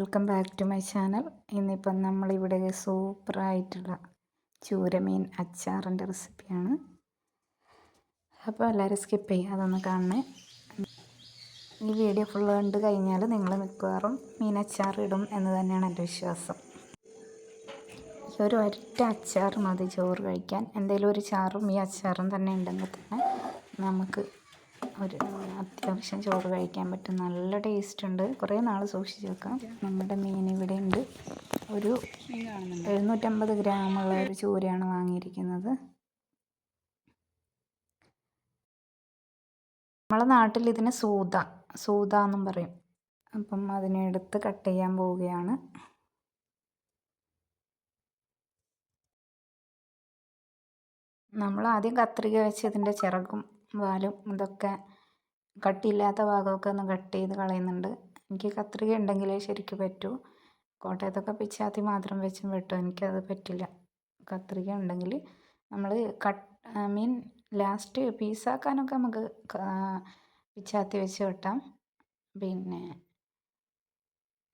Welcome back to my channel ഇന്നിപ്പം നമ്മളിവിടെ സൂപ്പറായിട്ടുള്ള ചൂരമീൻ അച്ചാറിന്റെ റെസിപ്പിയാണ്. അപ്പോൾ എല്ലാവരും സ്കിപ്പ് ചെയ്യുക അതൊന്ന് കാണണേ. ഈ വീഡിയോ ഫുൾ കണ്ട് കഴിഞ്ഞാൽ നിങ്ങൾ മിക്കവാറും മീൻ അച്ചാർ ഇടും എന്ന് തന്നെയാണ് എന്റെ വിശ്വാസം. ഈ ഒരു ഒറ്റ അച്ചാർ മതി ചോറ് കഴിക്കാൻ. എന്തെങ്കിലും ഒരു ചാറും ഈ അച്ചാറും തന്നെ ഉണ്ടെങ്കിൽ തന്നെ നമുക്ക് ഒരു അത്യാവശ്യം ചോറ് കഴിക്കാൻ പറ്റും. നല്ല ടേസ്റ്റ് ഉണ്ട്. കുറേ നാൾ സൂക്ഷിച്ച് വെക്കാം. നമ്മുടെ മീൻ ഇവിടെ ഉണ്ട്. ഒരു എഴുന്നൂറ്റമ്പത് ഗ്രാമുള്ള ഒരു ചൂരയാണ് വാങ്ങിയിരിക്കുന്നത്. നമ്മളെ നാട്ടിൽ ഇതിന് സൂത സൂത എന്നും പറയും. അപ്പം അതിനെ എടുത്ത് കട്ട് ചെയ്യാൻ പോവുകയാണ്. നമ്മൾ ആദ്യം കത്രിക വെച്ച് ഇതിന്റെ ചിറകും വാലും ഇതൊക്കെ കട്ടിയില്ലാത്ത ഭാഗമൊക്കെ ഒന്ന് കട്ട് ചെയ്ത് കളയുന്നുണ്ട്. എനിക്ക് കത്രിക ഉണ്ടെങ്കിലേ ശരിക്ക് പറ്റൂ. കോട്ടയത്തൊക്കെ പിച്ചാത്തി മാത്രം വെച്ചും വെട്ടും. എനിക്കത് പറ്റില്ല. കത്രിക ഉണ്ടെങ്കിൽ നമ്മൾ കട്ട് മീൻ ലാസ്റ്റ് പീസാക്കാനൊക്കെ നമുക്ക് പിച്ചാത്തി വെച്ച് വെട്ടാം. പിന്നെ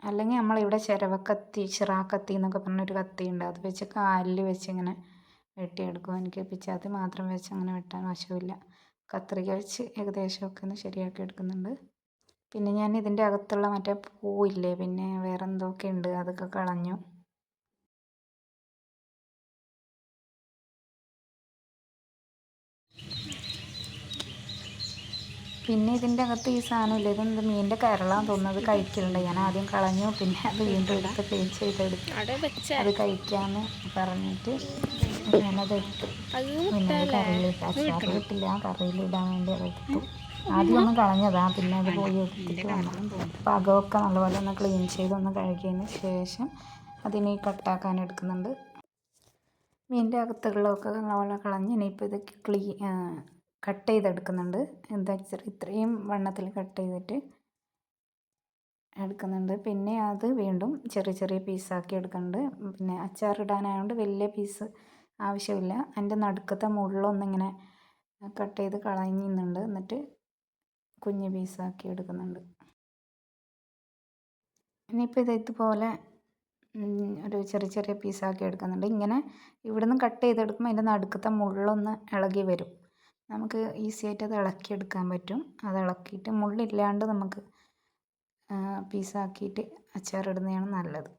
അല്ലെങ്കിൽ നമ്മളിവിടെ ചിരവക്കത്തി ചിറാക്കത്തി എന്നൊക്കെ പറഞ്ഞൊരു കത്തി ഉണ്ട് അത് വെച്ച് കാലിൽ വെച്ച് ഇങ്ങനെ വെട്ടിയെടുക്കും. എനിക്ക് പിച്ചാത്തി മാത്രം വെച്ച് അങ്ങനെ വെട്ടാൻ വശമില്ല. കത്രിക വെച്ച് ഏകദേശമൊക്കെ ഒന്ന് ശരിയാക്കി എടുക്കുന്നുണ്ട്. പിന്നെ ഞാൻ ഇതിന്റെ അകത്തുള്ള മറ്റേ പൂവില്ലേ പിന്നെ വേറെ എന്തൊക്കെ ഉണ്ട് അതൊക്കെ കളഞ്ഞു. പിന്നെ ഇതിന്റെ അകത്ത് ഈ സാധനമില്ല ഇതെന്ത് മീനിന്റെ കരളാന്ന് തോന്നുന്നത് കഴിക്കലുണ്ട്. ഞാൻ ആദ്യം കളഞ്ഞു പിന്നെ അത് വീണ്ടും എടുത്ത് ക്ലീൻ ചെയ്തെടുത്തു. അത് കഴിക്കാമെന്ന് പറഞ്ഞിട്ട് ഞാനത് എടുത്തു പിന്നെ അത് കറിയിലിട്ട് അച്ചാർ കിട്ടില്ല. കറിയിലിടാൻ വേണ്ടി അതെടുത്തു ആദ്യം ഒന്ന് കളഞ്ഞതാ പിന്നെ അത് പോയി എടുത്തിട്ട് വന്നു. പാകമൊക്കെ നല്ലപോലെ ഒന്ന് ക്ലീൻ ചെയ്ത് ഒന്ന് കഴുകിയതിന് ശേഷം അതിനെ കട്ടാക്കാൻ എടുക്കുന്നുണ്ട്. മീനിന്റെ അകത്തുള്ളതൊക്കെ നല്ലപോലെ കളഞ്ഞ് ഇനിയിപ്പോൾ ഇത് ക്ലീ കട്ട് ചെയ്തെടുക്കുന്നുണ്ട്. എന്താ വെച്ചാൽ ഇത്രയും വണ്ണത്തിൽ കട്ട് ചെയ്തിട്ട് എടുക്കുന്നുണ്ട്. പിന്നെ അത് വീണ്ടും ചെറിയ ചെറിയ പീസാക്കി എടുക്കുന്നുണ്ട്. പിന്നെ അച്ചാറിടാനായതുകൊണ്ട് വലിയ പീസ് ആവശ്യമില്ല. അതിന്റെ നടുക്കത്തെ മുള്ളൊന്നിങ്ങനെ കട്ട് ചെയ്ത് കളയുന്നുണ്ട് എന്നിട്ട് കുഞ്ഞ് പീസാക്കി എടുക്കുന്നുണ്ട്. ഇനിയിപ്പോൾ ഇത് ഇതുപോലെ ഒരു ചെറിയ ചെറിയ പീസാക്കി എടുക്കുന്നുണ്ട്. ഇങ്ങനെ ഇവിടുന്ന് കട്ട് ചെയ്തെടുക്കുമ്പോൾ അതിന്റെ നടുക്കത്തെ മുള്ളൊന്ന് ഇളകി വരും. നമുക്ക് ഈസി ആയിട്ട് അത് ഇളക്കിയെടുക്കാൻ പറ്റും. അത് ഇളക്കിയിട്ട് മുള്ളില്ലാണ്ട് നമുക്ക് പീസാക്കിയിട്ട് അച്ചാറിടുന്നതാണ് നല്ലത്.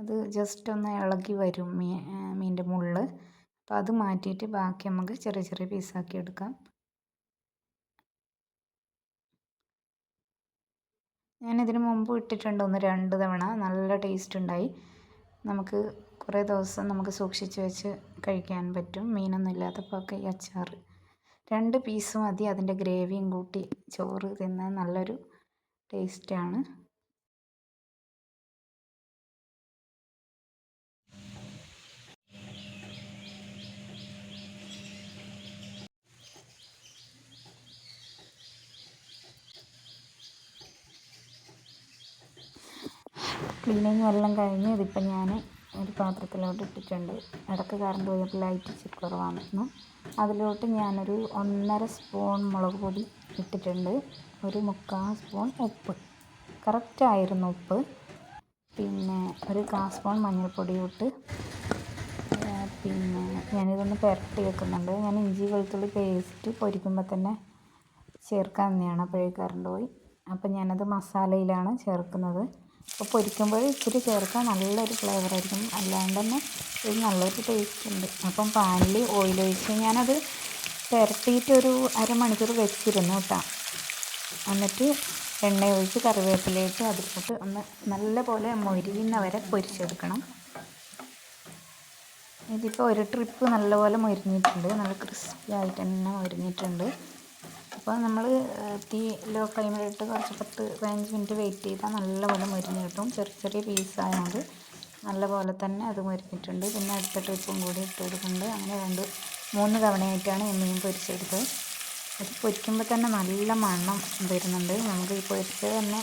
അത് ജസ്റ്റ് ഒന്ന് ഇളകി വരും മീ മീനിന്റെ മുള്ള്. അപ്പോൾ അത് മാറ്റിയിട്ട് ബാക്കി നമുക്ക് ചെറിയ ചെറിയ പീസാക്കി എടുക്കാം. ഞാനിതിന് മുമ്പ് ഇട്ടിട്ടുണ്ട് ഒന്ന് രണ്ട് തവണ. നല്ല ടേസ്റ്റ് ഉണ്ടായി. നമുക്ക് കുറേ ദിവസം നമുക്ക് സൂക്ഷിച്ച് വെച്ച് കഴിക്കാൻ പറ്റും. മീനൊന്നും ഇല്ലാത്തപ്പോൾ ഒക്കെ ഈ അച്ചാർ. രണ്ട് പീസ് മതി. അതിന്റെ ഗ്രേവിയും കൂട്ടി ചോറ് തിന്നാൻ നല്ലൊരു ടേസ്റ്റാണ് ക്ലീനിങ് എല്ലാം കഴിഞ്ഞ് ഇതിപ്പോൾ ഞാൻ ഒരു പാത്രത്തിലോട്ട് ഇട്ടിട്ടുണ്ട്. ഇടയ്ക്ക് കറണ്ട് പോയപ്പോൾ ലൈറ്റ് ഇച്ചിരി കുറവാണെന്നു. അതിലോട്ട് ഞാനൊരു ഒന്നര സ്പൂൺ മുളക് പൊടി ഇട്ടിട്ടുണ്ട്. ഒരു മുക്കാൽ സ്പൂൺ ഉപ്പ്. കറക്റ്റായിരുന്നു ഉപ്പ്. പിന്നെ ഒരു കാൽ സ്പൂൺ മഞ്ഞൾപ്പൊടി ഇട്ട് പിന്നെ ഞാനിതൊന്ന് പുരട്ടി വെക്കുന്നുണ്ട്. ഞാൻ ഇഞ്ചി വെളുത്തുള്ളി പേസ്റ്റ് പൊരിക്കുമ്പോൾ തന്നെ ചേർക്കാൻ തന്നെയാണ്. അപ്പോഴേക്ക് കറണ്ട് പോയി. അപ്പം ഞാനത് മസാലയിലാണ് ചേർക്കുന്നത്. അപ്പോൾ പൊരിക്കുമ്പോൾ ഇച്ചിരി ചേർക്കാൻ നല്ലൊരു ഫ്ലേവർ ആയിരിക്കും. അല്ലാണ്ട് തന്നെ ഇത് നല്ലൊരു ടേസ്റ്റ് ഉണ്ട്. അപ്പം പാനിൽ ഓയിൽ ഒഴിച്ച് ഞാനത് പുരട്ടിയിട്ടൊരു അരമണിക്കൂർ വെച്ചിരുന്നു കേട്ടോ. എന്നിട്ട് എണ്ണ ഒഴിച്ച് കറിവേപ്പിലയിട്ട് അതിലോട്ട് ഒന്ന് നല്ലപോലെ മൊരിയുന്ന വരെ പൊരിച്ചെടുക്കണം. ഇതിപ്പോൾ ഒരു ട്രിപ്പ് നല്ലപോലെ മൊരിഞ്ഞിട്ടുണ്ട്. നല്ല ക്രിസ്പി ആയിട്ട് തന്നെ മൊരിഞ്ഞിട്ടുണ്ട്. അപ്പോൾ നമ്മൾ തീ ലോ ഫ്ലെയിമിലിട്ട് കുറച്ച് പത്ത് പതിനഞ്ച് മിനിറ്റ് വെയിറ്റ് ചെയ്താൽ നല്ലപോലെ മുരിഞ്ഞ് കിട്ടും. ചെറിയ ചെറിയ പീസായതുകൊണ്ട് നല്ലപോലെ തന്നെ അത് മുരിഞ്ഞിട്ടുണ്ട്. പിന്നെ അടുത്ത ട്രിപ്പും കൂടി ഇട്ട് കൊടുക്കുന്നുണ്ട്. അങ്ങനെ രണ്ട് മൂന്ന് തവണയായിട്ടാണ് ഈ മീൻ പൊരിച്ചെടുത്തത്. അത് പൊരിക്കുമ്പോൾ തന്നെ നല്ല മണം വരുന്നുണ്ട്. നമുക്ക് ഈ പൊരിച്ചത് തന്നെ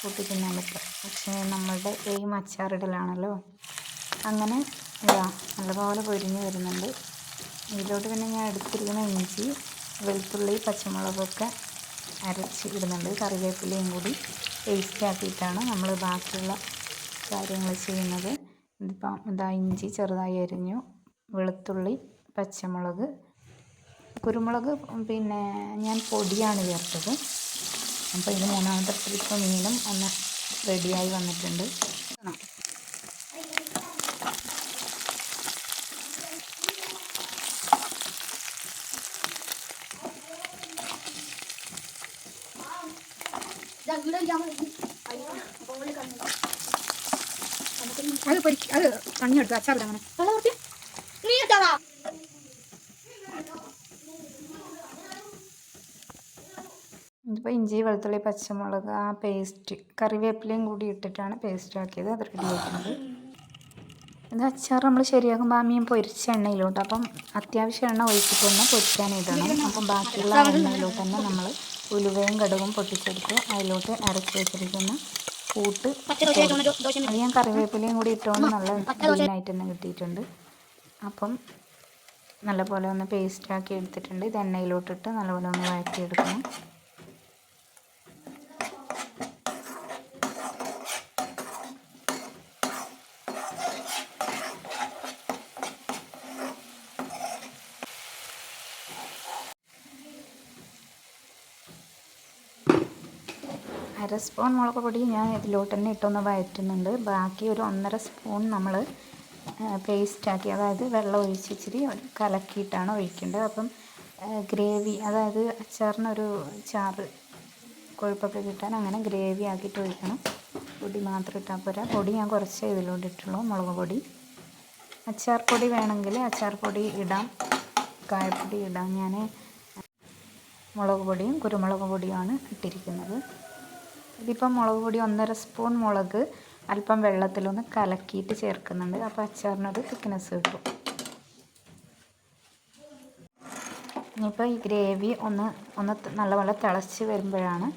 കൂട്ടി തിന്നാൻ പറ്റും. പക്ഷേ നമ്മളുടെ എയിം അച്ചാറിടലാണല്ലോ അങ്ങനെ ഇതാ നല്ലപോലെ പൊരിഞ്ഞ് വരുന്നുണ്ട്. ഇതിലോട്ട് പിന്നെ ഞാൻ എടുത്തിരിക്കുന്ന ഇഞ്ചി വെളുത്തുള്ളി പച്ചമുളകൊക്കെ അരച്ച് ഇടുന്നുണ്ട്. കറിവേപ്പിലയും കൂടി പേസ്റ്റ് ആക്കിയിട്ടാണ് നമ്മൾ ബാക്കിയുള്ള കാര്യങ്ങൾ ചെയ്യുന്നത്. ഇതിപ്പം ഇതാ ഇഞ്ചി ചെറുതായി അരിഞ്ഞു. വെളുത്തുള്ളി പച്ചമുളക് കുരുമുളക് പിന്നെ ഞാൻ പൊടിയാണ് ചേർത്തത്. അപ്പോൾ ഇത് മൂന്നാമത്തെ ട്രിപ്പ് മീനും ഒന്ന് റെഡിയായി വന്നിട്ടുണ്ട്. അത് പൊരിക്ക അത് കണ്ണിയെടുത്ത് അച്ചാർ അങ്ങനെ നീ ഇതിപ്പോൾ ഇഞ്ചി വെളുത്തുള്ളി പച്ചമുളക് ആ പേസ്റ്റ് കറിവേപ്പിലയും കൂടി ഇട്ടിട്ടാണ് പേസ്റ്റ് ആക്കിയത്. അത് റെഡി ആക്കുന്നത് ഇത് അച്ചാർ നമ്മൾ ശരിയാക്കുമ്പോൾ ആ മീൻ പൊരിച്ച എണ്ണയിലോട്ട് അപ്പം അത്യാവശ്യം എണ്ണ ഒഴിച്ചിട്ടൊന്ന് പൊരിക്കാനായിട്ടാണ് ഇടണം അപ്പം ബാക്കിയുള്ള എണ്ണയിലോട്ട് തന്നെ നമ്മൾ ഉലുവയും കടുകും പൊട്ടിച്ചെടുത്ത് അതിലോട്ട് അരച്ച് വെച്ചിരിക്കുന്ന കൂട്ട് അത് ഞാൻ കറിവേപ്പിലയും കൂടി ഇട്ടുകൊണ്ട് നല്ല ക്ലീനായിട്ട് തന്നെ കിട്ടിയിട്ടുണ്ട്. അപ്പം നല്ലപോലെ ഒന്ന് പേസ്റ്റാക്കി എടുത്തിട്ടുണ്ട്. ഇത് എണ്ണയിലോട്ടിട്ട് നല്ലപോലെ ഒന്ന് വഴറ്റിയെടുക്കണം. അര സ്പൂൺ മുളക് പൊടി ഞാൻ ഇതിലോട്ട് തന്നെ ഇട്ടൊന്ന് വഴറ്റുന്നുണ്ട്. ബാക്കി ഒരു ഒന്നര സ്പൂൺ നമ്മൾ പേസ്റ്റാക്കി അതായത് വെള്ളം ഒഴിച്ച് ഇച്ചിരി കലക്കിയിട്ടാണ് ഒഴിക്കേണ്ടത്. അപ്പം ഗ്രേവി അതായത് അച്ചാറിനൊരു ചാറ് കൊഴുപ്പൊക്കെ കിട്ടാൻ അങ്ങനെ ഗ്രേവി ആക്കിയിട്ട് ഒഴിക്കണം. പൊടി മാത്രം ഇട്ടാൽ പോരാ. പൊടി ഞാൻ കുറച്ചേ ഇതിലോട്ട് ഇട്ടുള്ളൂ മുളക് പൊടി. അച്ചാർ പൊടി വേണമെങ്കിൽ അച്ചാർ പൊടി ഇടാം കായപ്പൊടി ഇടാം. ഞാൻ മുളക് പൊടിയും കുരുമുളക് പൊടിയുമാണ് ഇട്ടിരിക്കുന്നത്. ഇതിപ്പം മുളക് പൊടി ഒന്നര സ്പൂൺ മുളക് അല്പം വെള്ളത്തിലൊന്ന് കലക്കിയിട്ട് ചേർക്കുന്നുണ്ട്. അപ്പോൾ അച്ചാറിനൊരു തിക്നെസ് കിട്ടും. ഇനിയിപ്പോൾ ഈ ഗ്രേവി ഒന്ന് ഒന്ന് നല്ലപോലെ തിളച്ച് വരുമ്പോഴാണ്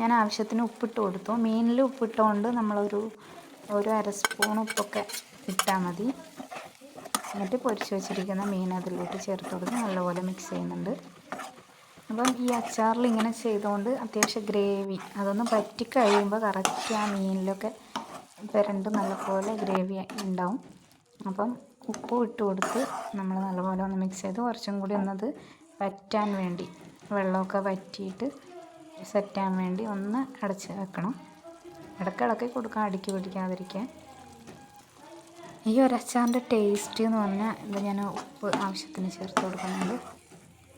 ഞാൻ ആവശ്യത്തിന് ഉപ്പിട്ട് കൊടുത്തു. മീനിൽ ഉപ്പിട്ടുകൊണ്ട് നമ്മളൊരു ഒരു അര സ്പൂൺ ഉപ്പൊക്കെ ഇട്ടാൽ മതി. എന്നിട്ട് പൊരിച്ച് വെച്ചിരിക്കുന്ന മീൻ അതിലോട്ട് ചേർത്ത് കൊടുത്ത് നല്ലപോലെ മിക്സ് ചെയ്യുന്നുണ്ട്. അപ്പം ഈ അച്ചാറിൽ ഇങ്ങനെ ചെയ്തുകൊണ്ട് അത്യാവശ്യം ഗ്രേവി അതൊന്ന് പറ്റി കഴിയുമ്പോൾ കറക്റ്റ് ആ മീനിലൊക്കെ പുരണ്ട് നല്ലപോലെ ഗ്രേവി ഉണ്ടാവും. അപ്പം ഉപ്പ് ഇട്ട് കൊടുത്ത് നമ്മൾ നല്ലപോലെ ഒന്ന് മിക്സ് ചെയ്ത് കുറച്ചും കൂടി ഒന്നത് വറ്റാൻ വേണ്ടി വെള്ളമൊക്കെ വറ്റിയിട്ട് സെറ്റാൻ വേണ്ടി ഒന്ന് അടച്ച് വെക്കണം. ഇടയ്ക്കിടയ്ക്ക് കൊടുക്കാം അടുക്കി പിടിക്കാതിരിക്കാൻ. ഈ ഒരു അച്ചാറിന്റെ ടേസ്റ്റ് എന്ന് പറഞ്ഞാൽ ഇത് ഞാൻ ഉപ്പ് ആവശ്യത്തിന് ചേർത്ത് കൊടുക്കുന്നുണ്ട്.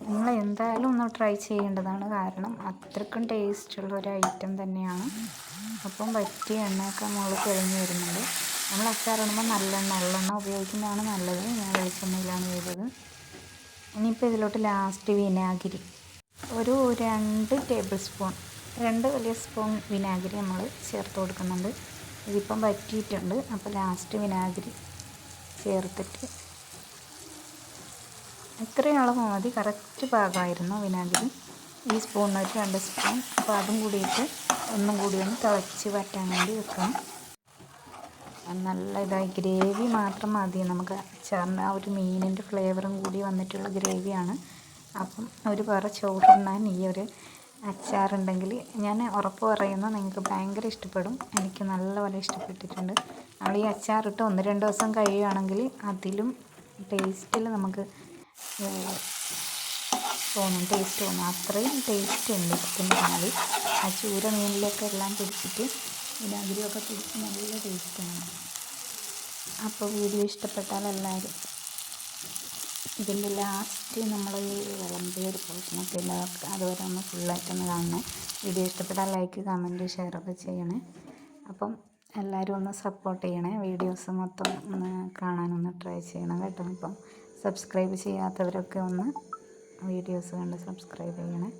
നിങ്ങൾ എന്തായാലും ഒന്ന് ട്രൈ ചെയ്യേണ്ടതാണ്. കാരണം അത്രക്കും ടേസ്റ്റുള്ള ഒരു ഐറ്റം തന്നെയാണ്. അപ്പം പറ്റിയ എണ്ണയൊക്കെ മുകളിൽ കഴിഞ്ഞ് വരുന്നുണ്ട്. നമ്മൾ അച്ചാറിടുമ്പോൾ നല്ലെണ്ണ നല്ലെണ്ണ ഉപയോഗിക്കുന്നതാണ് നല്ലത്. ഞാൻ വെളിച്ചെണ്ണയിലാണ് ചെയ്തത് ഇനിയിപ്പോൾ ഇതിലോട്ട് ലാസ്റ്റ് വിനാഗിരി. ഒരു രണ്ട് ടേബിൾ സ്പൂൺ രണ്ട് വലിയ സ്പൂൺ വിനാഗിരി നമ്മൾ ചേർത്ത് കൊടുക്കുന്നുണ്ട്. ഇതിപ്പം പറ്റിയിട്ടുണ്ട്. അപ്പോൾ ലാസ്റ്റ് വിനാഗിരി ചേർത്തിട്ട് ഇത്രയും അളവ് മതി. കറക്റ്റ് പാകമായിരുന്നു വിനാഗിരി. ഈ സ്പൂണിനൊരു രണ്ട് സ്പൂൺ. അപ്പോൾ അതും കൂടിയിട്ട് ഒന്നും കൂടി ഒന്ന് തിളച്ച് വറ്റാൻ വേണ്ടി വെക്കണം. നല്ല ഇതായി. ഗ്രേവി മാത്രം മതി. നമുക്ക് ചേർന്ന ആ ഒരു മീനിന്റെ ഫ്ലേവറും കൂടി വന്നിട്ടുള്ള ഗ്രേവിയാണ്. അപ്പം ഒരു വേറെ ചോറുണ്ണാൻ ഈ ഒരു അച്ചാറുണ്ടെങ്കിൽ ഞാൻ ഉറപ്പ് പറയുന്നു നിങ്ങൾക്ക് ഭയങ്കര ഇഷ്ടപ്പെടും. എനിക്ക് നല്ലപോലെ ഇഷ്ടപ്പെട്ടിട്ടുണ്ട്. നമ്മൾ ഈ അച്ചാറിട്ട് ഒന്ന് രണ്ട് ദിവസം കഴിയുകയാണെങ്കിൽ അതിലും ടേസ്റ്റിൽ നമുക്ക് തോന്നും. ടേസ്റ്റ് തോന്നും. അത്രയും ടേസ്റ്റ് ഉണ്ട് ചിക്കൻ പറഞ്ഞാൽ ആ ചൂര മീനിലൊക്കെ എല്ലാം പിടിച്ചിട്ട് വിനാഗിരിയൊക്കെ പിടിച്ച് നല്ല ടേസ്റ്റാണ് അപ്പോൾ വീഡിയോ ഇഷ്ടപ്പെട്ടാൽ എല്ലാവരും ഇതിന്റെ ലാസ്റ്റ് നമ്മൾ ഈ വിളമ്പിയ ഒരു പോർഷനൊക്കെ ഇല്ല അതുവരെ ഒന്ന് ഫുള്ളായിട്ടൊന്ന് കാണണം. വീഡിയോ ഇഷ്ടപ്പെട്ടാൽ ലൈക്ക് കമന്റ് ഷെയറൊക്കെ ചെയ്യണേ. അപ്പം എല്ലാവരും ഒന്ന് സപ്പോർട്ട് ചെയ്യണേ. വീഡിയോസ് മൊത്തം ഒന്ന് കാണാനൊന്ന് ട്രൈ ചെയ്യണം കേട്ടോ. അപ്പം സബ്സ്ക്രൈബ് ചെയ്യാത്തവരൊക്കെ ഒന്ന് വീഡിയോസ് കണ്ട് സബ്സ്ക്രൈബ് ചെയ്യണേ.